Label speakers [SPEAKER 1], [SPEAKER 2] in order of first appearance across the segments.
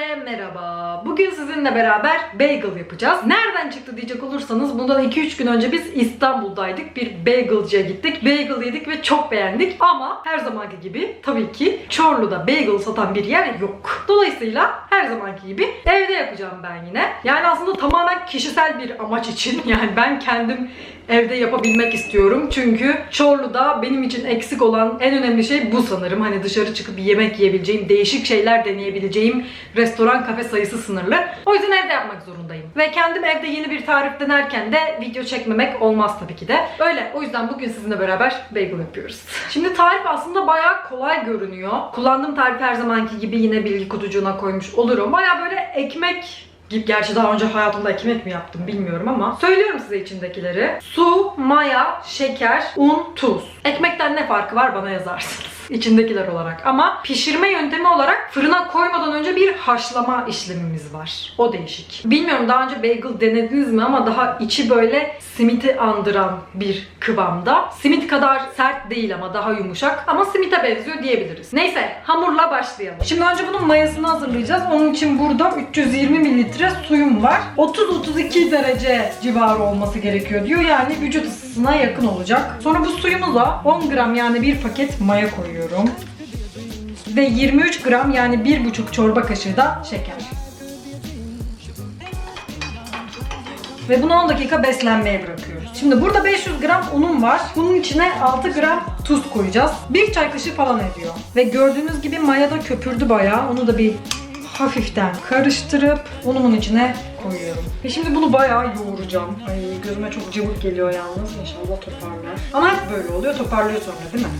[SPEAKER 1] Herkese merhaba. Bugün sizinle beraber bagel yapacağız. Nereden çıktı diyecek olursanız bundan 2-3 gün önce biz İstanbul'daydık. Bir bagelcıya gittik. Bagel yedik ve çok beğendik. Ama her zamanki gibi tabii ki Çorlu'da bagel satan bir yer yok. Dolayısıyla her zamanki gibi evde yapacağım ben yine. Yani aslında tamamen kişisel bir amaç için. Yani ben kendim evde yapabilmek istiyorum. Çünkü Çorlu'da benim için eksik olan en önemli şey bu sanırım. Hani dışarı çıkıp yemek yiyebileceğim, değişik şeyler deneyebileceğim restoran, kafe sayısı sınırlı. O yüzden evde yapmak zorundayım. Ve kendim evde yeni bir tarif denerken de video çekmemek olmaz tabii ki de. Öyle. O yüzden bugün sizinle beraber bagel yapıyoruz. Şimdi tarif aslında bayağı kolay görünüyor. Kullandığım tarif her zamanki gibi yine bilgi kutucuğuna koymuş olurum. Bayağı böyle ekmek. Gerçi daha önce hayatımda ekmek mi yaptım bilmiyorum ama. Söylüyorum size içindekileri. Su, maya, şeker, un, tuz. Ekmekten ne farkı var bana yazarsınız. İçindekiler olarak. Ama pişirme yöntemi olarak fırına koymadan önce bir haşlama işlemimiz var. O değişik. Bilmiyorum daha önce bagel denediniz mi ama daha içi böyle simiti andıran bir kıvamda. Simit kadar sert değil ama daha yumuşak. Ama simite benziyor diyebiliriz. Neyse hamurla başlayalım. Şimdi önce bunun mayasını hazırlayacağız. Onun için burada 320 mililitre suyum var. 30-32 derece civarı olması gerekiyor diyor. Yani vücut ısısına yakın olacak. Sonra bu suyumuza 10 gram yani bir paket maya koyuyorum. Ve 23 gram yani 1,5 çorba kaşığı da şeker. Ve bunu 10 dakika beslenmeye bırakıyoruz. Şimdi burada 500 gram unum var. Bunun içine 6 gram tuz koyacağız. 1 çay kaşığı falan ediyor. Ve gördüğünüz gibi maya da köpürdü bayağı. Onu da bir hafiften karıştırıp unumun içine koyuyorum. Ve şimdi bunu bayağı yoğuracağım. Ay gözüme çok cıvık geliyor yalnız. İnşallah toparlar. Ama hep böyle oluyor. Toparlıyor sonra değil mi?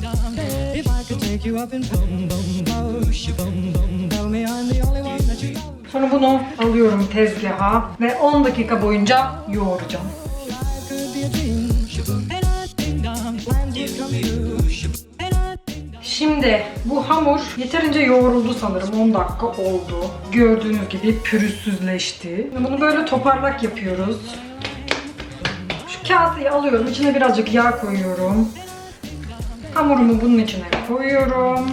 [SPEAKER 1] Sonra bunu alıyorum tezgaha ve 10 dakika boyunca yoğuracağım. Şimdi bu hamur yeterince yoğruldu sanırım 10 dakika oldu. Gördüğünüz gibi pürüzsüzleşti. Bunu böyle toparlak yapıyoruz. Şu kaseyi alıyorum. içine birazcık yağ koyuyorum. Hamurumu bunun içine koyuyorum.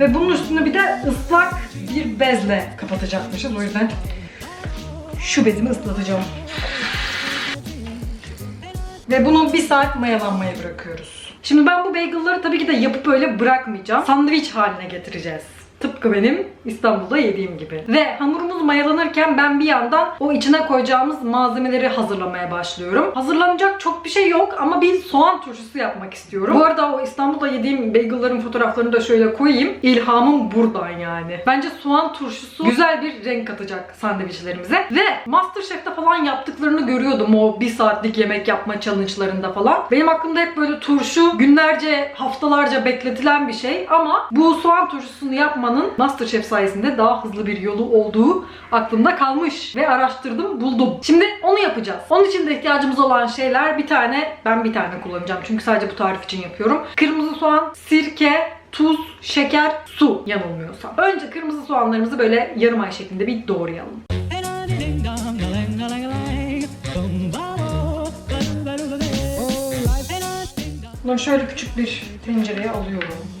[SPEAKER 1] Ve bunun üstünü bir de ıslak bir bezle kapatacakmışız. O yüzden şu bezimi ıslatacağım. Ve bunu bir saat mayalanmaya bırakıyoruz. Şimdi ben bu bagel'ları tabii ki de yapıp öyle bırakmayacağım. Sandviç haline getireceğiz. Tıpkı benim İstanbul'da yediğim gibi. Ve hamurumuz mayalanırken ben bir yandan o içine koyacağımız malzemeleri hazırlamaya başlıyorum. Hazırlanacak çok bir şey yok ama bir soğan turşusu yapmak istiyorum. Bu arada o İstanbul'da yediğim bagel'ların fotoğraflarını da şöyle koyayım. İlhamım buradan yani. Bence soğan turşusu güzel bir renk katacak sandviçlerimize. Ve Masterchef'te falan yaptıklarını görüyordum o bir saatlik yemek yapma challenge'larında falan. Benim aklımda hep böyle turşu günlerce, haftalarca bekletilen bir şey ama bu soğan turşusunu yapmanın Masterchef sayesinde daha hızlı bir yolu olduğu aklımda kalmış ve araştırdım, buldum. Şimdi onu yapacağız. Onun için de ihtiyacımız olan şeyler bir tane, ben bir tane kullanacağım çünkü sadece bu tarif için yapıyorum. Kırmızı soğan, sirke, tuz, şeker, su yanılmıyorsam. Önce kırmızı soğanlarımızı böyle yarım ay şeklinde bir doğrayalım. Bunu şöyle küçük bir tencereye alıyorum.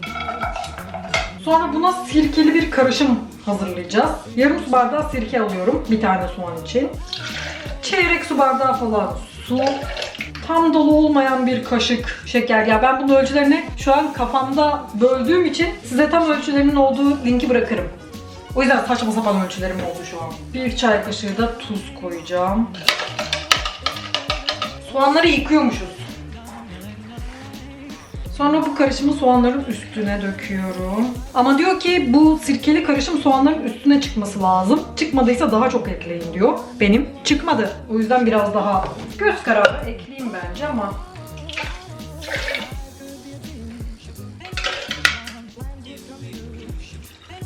[SPEAKER 1] Sonra buna sirkeli bir karışım hazırlayacağız. Yarım su bardağı sirke alıyorum bir tane soğan için. Çeyrek su bardağı falan su. Tam dolu olmayan bir kaşık şeker. Ya ben bunun ölçülerini şu an kafamda böldüğüm için size tam ölçülerinin olduğu linki bırakırım. O yüzden saçma sapan ölçülerim oldu şu an. Bir çay kaşığı da tuz koyacağım. Soğanları yıkıyormuşuz. Sonra bu karışımı soğanların üstüne döküyorum. Ama diyor ki bu sirkeli karışım soğanların üstüne çıkması lazım. Çıkmadıysa daha çok ekleyin diyor. Benim çıkmadı. O yüzden biraz daha göz kararı ekleyeyim bence ama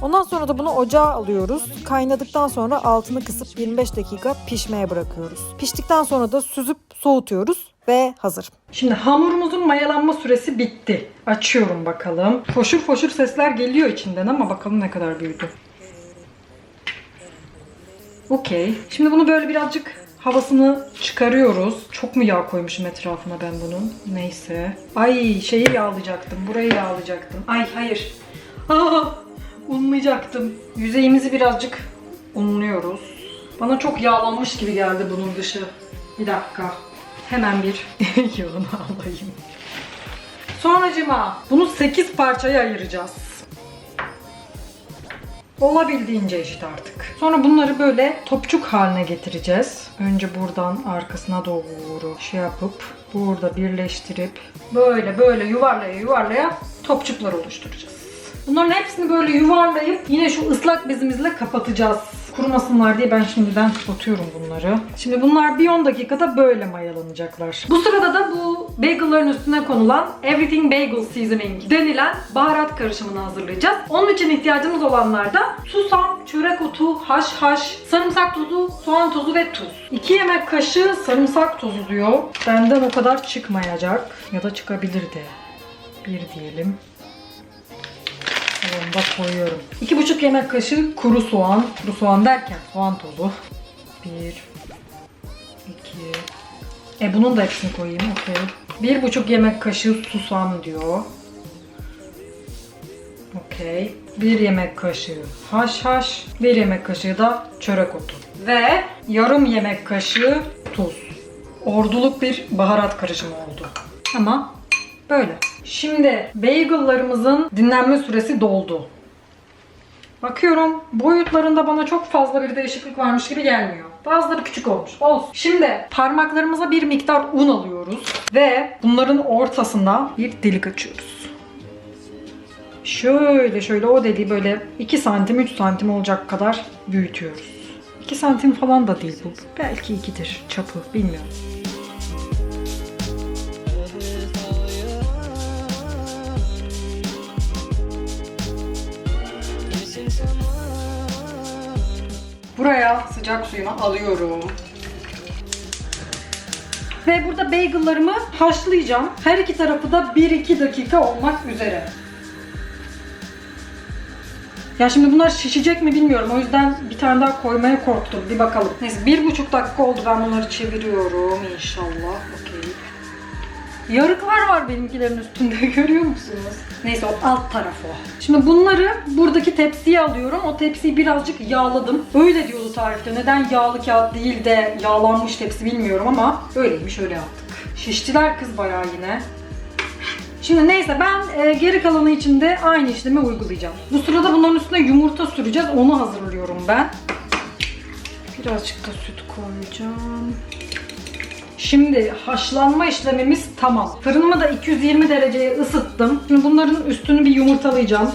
[SPEAKER 2] Ondan sonra da bunu ocağa alıyoruz. Kaynadıktan sonra altını kısıp 25 dakika pişmeye bırakıyoruz. Piştikten sonra da süzüp soğutuyoruz ve hazır.
[SPEAKER 1] Şimdi hamurumuzun mayalanma süresi bitti. Açıyorum bakalım. Foşur foşur sesler geliyor içinden ama bakalım ne kadar büyüdü. Okey. Şimdi bunu böyle birazcık havasını çıkarıyoruz. Çok mu yağ koymuşum etrafına ben bunun? Neyse. Ay şeyi yağlayacaktım. Burayı yağlayacaktım. Ay hayır. Aa, unlayacaktım. Yüzeyimizi birazcık unluyoruz. Bana çok yağlanmış gibi geldi bunun dışı. Bir dakika. Hemen bir yağını alayım. Sonracıma bunu 8 parçaya ayıracağız. Olabildiğince eşit artık. Sonra bunları böyle topçuk haline getireceğiz. Önce buradan arkasına doğru şey yapıp burada birleştirip böyle böyle yuvarlaya yuvarlaya topçuklar oluşturacağız. Bunların hepsini böyle yuvarlayıp yine şu ıslak bezimizle kapatacağız. Kurumasınlar diye ben şimdiden tutuyorum bunları. Şimdi bunlar bir 10 dakikada böyle mayalanacaklar. Bu sırada da bu bagel'ların üstüne konulan Everything Bagel Seasoning denilen baharat karışımını hazırlayacağız. Onun için ihtiyacımız olanlar da susam, çörek otu, haşhaş, sarımsak tozu, soğan tozu ve tuz. 2 yemek kaşığı sarımsak tozu diyor. Benden o kadar çıkmayacak ya da çıkabilir de. Bir diyelim. Onu koyuyorum. 2,5 yemek kaşığı kuru soğan. Kuru soğan derken soğan tozu. 1 2 E bunun da hepsini koyayım. Okey. 1,5 yemek kaşığı susam diyor. Okey. 1 yemek kaşığı haşhaş. 1 yemek kaşığı da çörek otu. Ve yarım yemek kaşığı tuz. Orduluk bir baharat karışımı oldu. Ama böyle. Şimdi bagel'larımızın dinlenme süresi doldu. Bakıyorum boyutlarında bana çok fazla bir değişiklik varmış gibi gelmiyor. Bazıları küçük olmuş. Olsun. Şimdi parmaklarımıza bir miktar un alıyoruz ve bunların ortasına bir delik açıyoruz. Şöyle şöyle o deliği böyle 2 santim 3 santim olacak kadar büyütüyoruz. 2 santim falan da değil bu. Belki 2'dir çapı bilmiyorum. Buraya sıcak suyunu alıyorum. Ve burada bagel'larımı haşlayacağım. Her iki tarafı da 1-2 dakika olmak üzere. Ya şimdi bunlar şişecek mi bilmiyorum. O yüzden bir tane daha koymaya korktum. Bir bakalım. Neyse bir buçuk dakika oldu. Ben bunları çeviriyorum inşallah. Okey. Yarıklar var benimkilerin üstünde görüyor musunuz? Neyse o alt tarafı o. Şimdi bunları buradaki tepsiye alıyorum. O tepsiyi birazcık yağladım. Öyle diyordu tarifte. Neden yağlı kağıt değil de yağlanmış tepsi bilmiyorum ama öyleymiş öyle yaptık. Şiştiler kız bayağı yine. Şimdi neyse ben e, geri kalanı için de aynı işlemi uygulayacağım. Bu sırada bunların üstüne yumurta süreceğiz. Onu hazırlıyorum ben. Birazcık da süt koyacağım. Şimdi haşlanma işlemimiz tamam. Fırınımı da 220 dereceye ısıttım. Şimdi bunların üstünü bir yumurtalayacağım.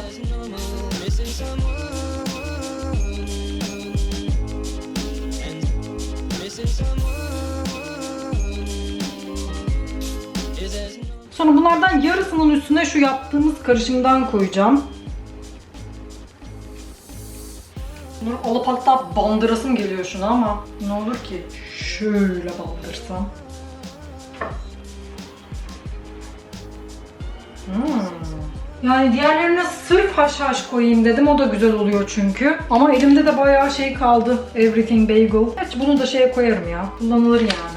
[SPEAKER 1] Sonra bunlardan yarısının üstüne şu yaptığımız karışımdan koyacağım. Bunu alıp hatta bandırasım geliyor şuna ama ne olur ki şöyle bandırsam. Hmm. Yani diğerlerine sırf haşhaş koyayım dedim. O da güzel oluyor çünkü. Ama elimde de bayağı şey kaldı. Everything Bagel. Gerçi bunu da şeye koyarım ya. Kullanılır yani.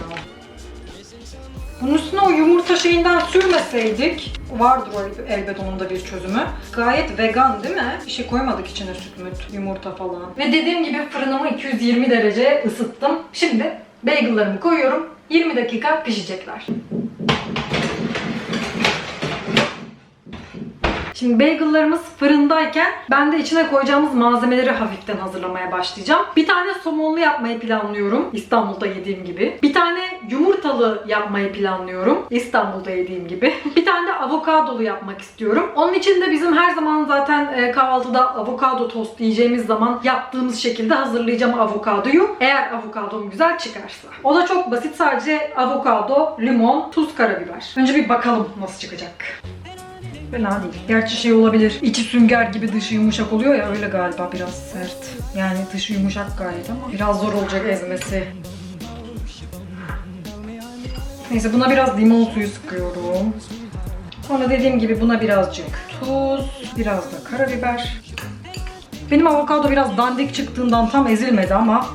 [SPEAKER 1] Bunun üstüne o yumurta şeyinden sürmeseydik vardır o elbet onun da bir çözümü. Gayet vegan değil mi? Bir şey koymadık içine süt müt, yumurta falan. Ve dediğim gibi fırınımı 220 dereceye ısıttım. Şimdi bagel'larımı koyuyorum. 20 dakika pişecekler. Şimdi bagel'larımız fırındayken ben de içine koyacağımız malzemeleri hafiften hazırlamaya başlayacağım. Bir tane somonlu yapmayı planlıyorum. İstanbul'da yediğim gibi. Bir tane yumurtalı yapmayı planlıyorum. İstanbul'da yediğim gibi. Bir tane de avokadolu yapmak istiyorum. Onun için de bizim her zaman zaten e, kahvaltıda avokado tost yiyeceğimiz zaman yaptığımız şekilde hazırlayacağım avokadoyu. Eğer avokadom güzel çıkarsa. O da çok basit. Sadece avokado, limon, tuz, karabiber. Önce bir bakalım nasıl çıkacak. Fena değil. Gerçi şey olabilir. İçi sünger gibi dışı yumuşak oluyor ya öyle galiba biraz sert. Yani dışı yumuşak gayet ama biraz zor olacak ezmesi. Neyse buna biraz limon suyu sıkıyorum. Sonra dediğim gibi buna birazcık tuz, biraz da karabiber. Benim avokado biraz dandik çıktığından tam ezilmedi ama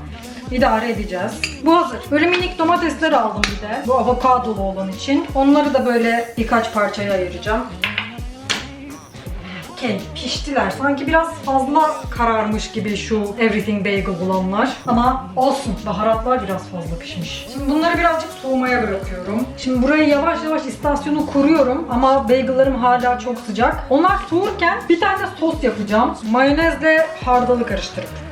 [SPEAKER 1] idare edeceğiz. Bu hazır. Böyle minik domatesler aldım bir de. Bu avokadolu olan için. Onları da böyle birkaç parçaya ayıracağım. Okey piştiler. Sanki biraz fazla kararmış gibi şu everything bagel olanlar. Ama olsun baharatlar biraz fazla pişmiş. Şimdi bunları birazcık soğumaya bırakıyorum. Şimdi burayı yavaş yavaş istasyonu kuruyorum ama bagellarım hala çok sıcak. Onlar soğurken bir tane sos yapacağım. Mayonezle hardalı karıştırıp.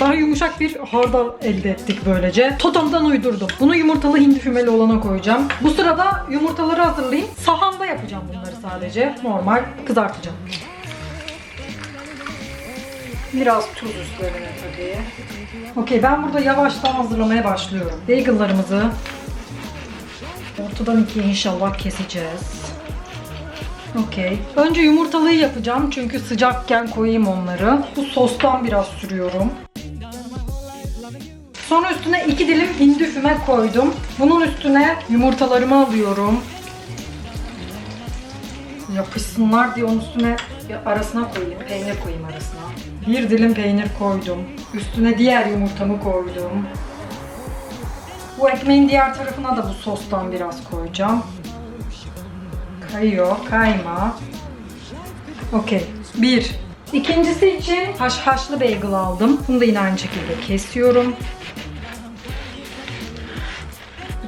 [SPEAKER 1] Daha yumuşak bir hardal elde ettik böylece. Totamdan uydurdum. Bunu yumurtalı hindi fümeli olana koyacağım. Bu sırada yumurtaları hazırlayayım. Sahanda yapacağım bunları sadece. Normal kızartacağım. Biraz tuz üstlerine tabii. Okey ben burada yavaştan hazırlamaya başlıyorum. Bagel'larımızı ortadan ikiye inşallah keseceğiz. Okey. Önce yumurtalıyı yapacağım çünkü sıcakken koyayım onları. Bu sostan biraz sürüyorum. Sonra üstüne iki dilim hindi füme koydum. Bunun üstüne yumurtalarımı alıyorum. Yapışsınlar diye onun üstüne arasına koyayım, peynir koyayım arasına. Bir dilim peynir koydum. Üstüne diğer yumurtamı koydum. Bu ekmeğin diğer tarafına da bu sostan biraz koyacağım. Kayıyor, kayma. Okey. Bir. İkincisi için haşhaşlı bagel aldım. Bunu da yine aynı şekilde kesiyorum.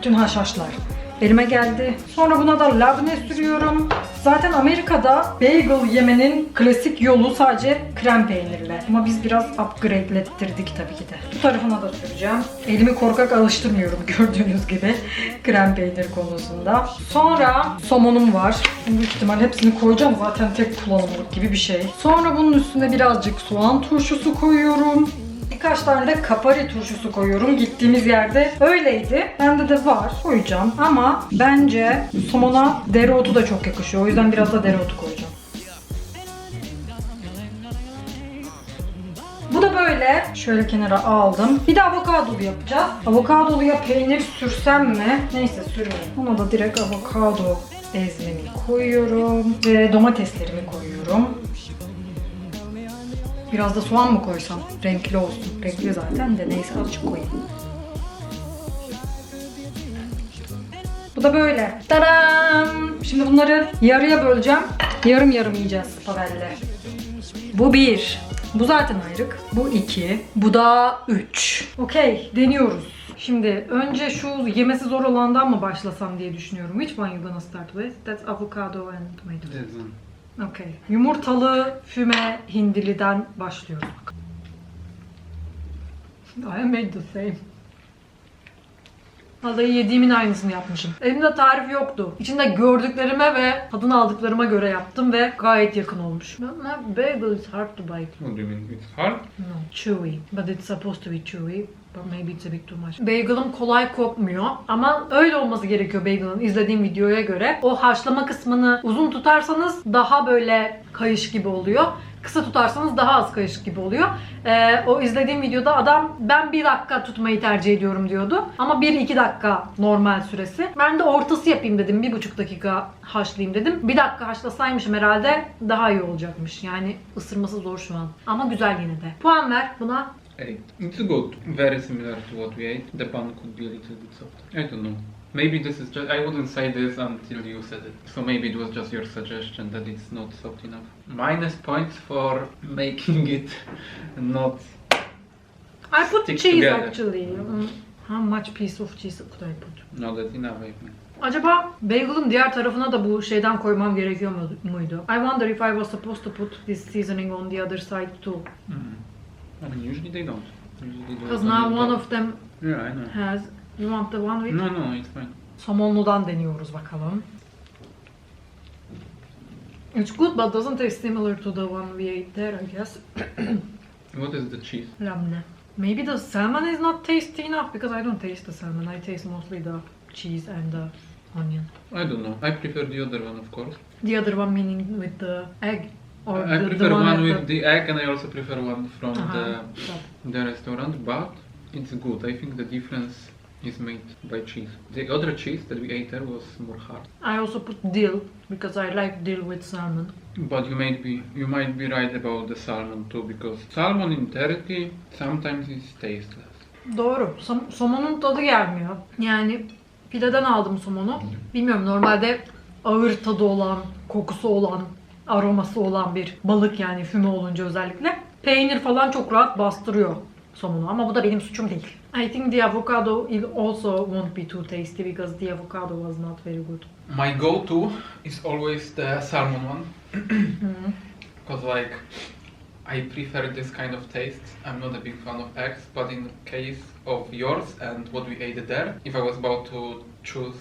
[SPEAKER 1] Bütün haşhaşlar elime geldi. Sonra buna da labne sürüyorum. Zaten Amerika'da bagel yemenin klasik yolu sadece krem peynirle. Ama biz biraz upgrade'lettirdik tabii ki de. Bu tarafına da süreceğim. Elimi korkak alıştırmıyorum gördüğünüz gibi krem peynir konusunda. Sonra somonum var. Büyük ihtimal hepsini koyacağım zaten tek kullanımlık gibi bir şey. Sonra bunun üstüne birazcık soğan turşusu koyuyorum. Birkaç tane de kapari turşusu koyuyorum. Gittiğimiz yerde öyleydi. Bende de var. Koyacağım. Ama bence somona dereotu da çok yakışıyor. O yüzden biraz da dereotu koyacağım. Bu da böyle. Şöyle kenara aldım. Bir de avokadolu yapacağız. Avokadoluya peynir sürsem mi? Neyse sürmeyeyim. Ona da direkt avokado ezmemi koyuyorum. Ve domateslerimi koyuyorum. Biraz da soğan mı koysam? Renkli olsun. Renkli zaten de neyse azıcık koyayım. Bu da böyle. Tadam! Şimdi bunları yarıya böleceğim. Yarım yarım yiyeceğiz spavelle. Bu bir. Bu zaten ayrık. Bu iki. Bu da üç. Okey, deniyoruz. Şimdi önce şu yemesi zor olandan mı başlasam diye düşünüyorum. Which one you gonna start with? That's avocado and tomato.
[SPEAKER 3] One.
[SPEAKER 1] Okay. Yumurtalı füme hindiliden başlıyoruz. I made the same. Vallahi yediğimin aynısını yapmışım. Elimde tarif yoktu. İçinde gördüklerime ve tadını aldıklarıma göre yaptım ve gayet yakın olmuş. My bagel is hard to bite.
[SPEAKER 3] What do you mean? It's hard?
[SPEAKER 1] No, chewy. But it's supposed to be chewy. But maybe it's a bit too much. Bagel'ım kolay kopmuyor. Ama öyle olması gerekiyor bagel'ın izlediğim videoya göre. O haşlama kısmını uzun tutarsanız daha böyle kayış gibi oluyor. Kısa tutarsanız daha az kayış gibi oluyor. Ee, o izlediğim videoda adam ben bir dakika tutmayı tercih ediyorum diyordu. Ama 1-2 dakika normal süresi. Ben de ortası yapayım dedim. 1,5 dakika haşlayayım dedim. Bir dakika haşlasaymışım herhalde daha iyi olacakmış. Yani ısırması zor şu an. Ama güzel yine de. Puan ver buna.
[SPEAKER 3] Eight. It's good. Very similar to what we ate. The bun could be a little bit softer. I don't know. Maybe this is just. I wouldn't say this until you said it. So maybe it was just your suggestion that it's not soft enough. Minus points for making it not.
[SPEAKER 1] I put
[SPEAKER 3] Stick
[SPEAKER 1] cheese
[SPEAKER 3] together.
[SPEAKER 1] actually. Mm, How much piece of cheese could I put?
[SPEAKER 3] Not that enough, I think.
[SPEAKER 1] Acaba bagel'ın diğer tarafına da bu şeyden koymam gerekiyor mu- muydu? I wonder if I was supposed to put this seasoning on the other side too.
[SPEAKER 3] Mm. Usually they don't. Usually they do
[SPEAKER 1] Because now
[SPEAKER 3] the
[SPEAKER 1] one of them
[SPEAKER 3] Yeah, I know.
[SPEAKER 1] has... You want the one with?
[SPEAKER 3] No, no, it's fine.
[SPEAKER 1] Somonludan deniyoruz bakalım. It's good but doesn't taste similar to the one we ate there I guess.
[SPEAKER 3] What is the cheese?
[SPEAKER 1] Lamne. Maybe the salmon is not tasty enough because I don't taste the salmon. I taste mostly the cheese and the onion.
[SPEAKER 3] I don't know. I prefer the other one, of course.
[SPEAKER 1] The other one meaning with the egg
[SPEAKER 3] I
[SPEAKER 1] the,
[SPEAKER 3] prefer
[SPEAKER 1] the one,
[SPEAKER 3] one with
[SPEAKER 1] the...
[SPEAKER 3] the egg, and I also prefer one from
[SPEAKER 1] Uh-huh.
[SPEAKER 3] the
[SPEAKER 1] Stop.
[SPEAKER 3] the restaurant, but it's good. I think the difference is made by cheese. The other cheese that we ate there was more hard.
[SPEAKER 1] I also put dill because I like dill with salmon.
[SPEAKER 3] But you might be you might be right about the salmon too, because salmon in Turkey sometimes is tasteless.
[SPEAKER 1] Doğru. Som- somonun tadı gelmiyor. Yani Fileden aldım somonu. Bilmiyorum normalde ağır tadı olan, kokusu olan, aroması olan bir balık yani füme olunca özellikle. Peynir falan çok rahat bastırıyor somonu ama bu da benim suçum değil. I think the avocado also won't be too tasty because the avocado was not very good.
[SPEAKER 3] My go-to is always the salmon one. Because like I prefer this kind of taste. I'm not a big fan of eggs, but in case of yours and what we ate there, if I was about to choose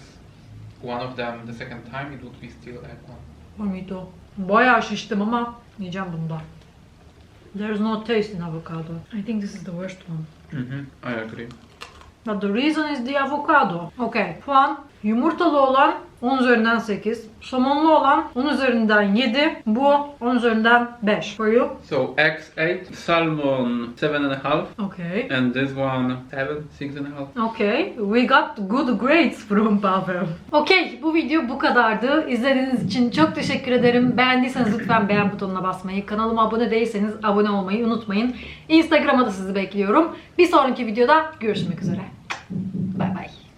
[SPEAKER 3] one of them the second time, it would be still egg one.
[SPEAKER 1] Bonito. Bayağı şiştim ama yiyeceğim bunu da. There's no taste in avocado. I think this is the worst one.
[SPEAKER 3] Mm-hmm. I agree.
[SPEAKER 1] But the reason is the avocado. Okay. Puan yumurtalı olan 10 üzerinden 8. Somonlu olan 10 üzerinden 7. Bu 10 üzerinden 5. For you?
[SPEAKER 3] So eggs eight, salmon seven and a half,
[SPEAKER 1] Okay.
[SPEAKER 3] and this one seven, six and a half.
[SPEAKER 1] Okay. We got good grades from Pavel. Okay. Bu video bu kadardı. İzlediğiniz için çok teşekkür ederim. Beğendiyseniz lütfen beğen butonuna basmayı, kanalıma abone değilseniz abone olmayı unutmayın. Instagram'a da sizi bekliyorum. Bir sonraki videoda görüşmek üzere.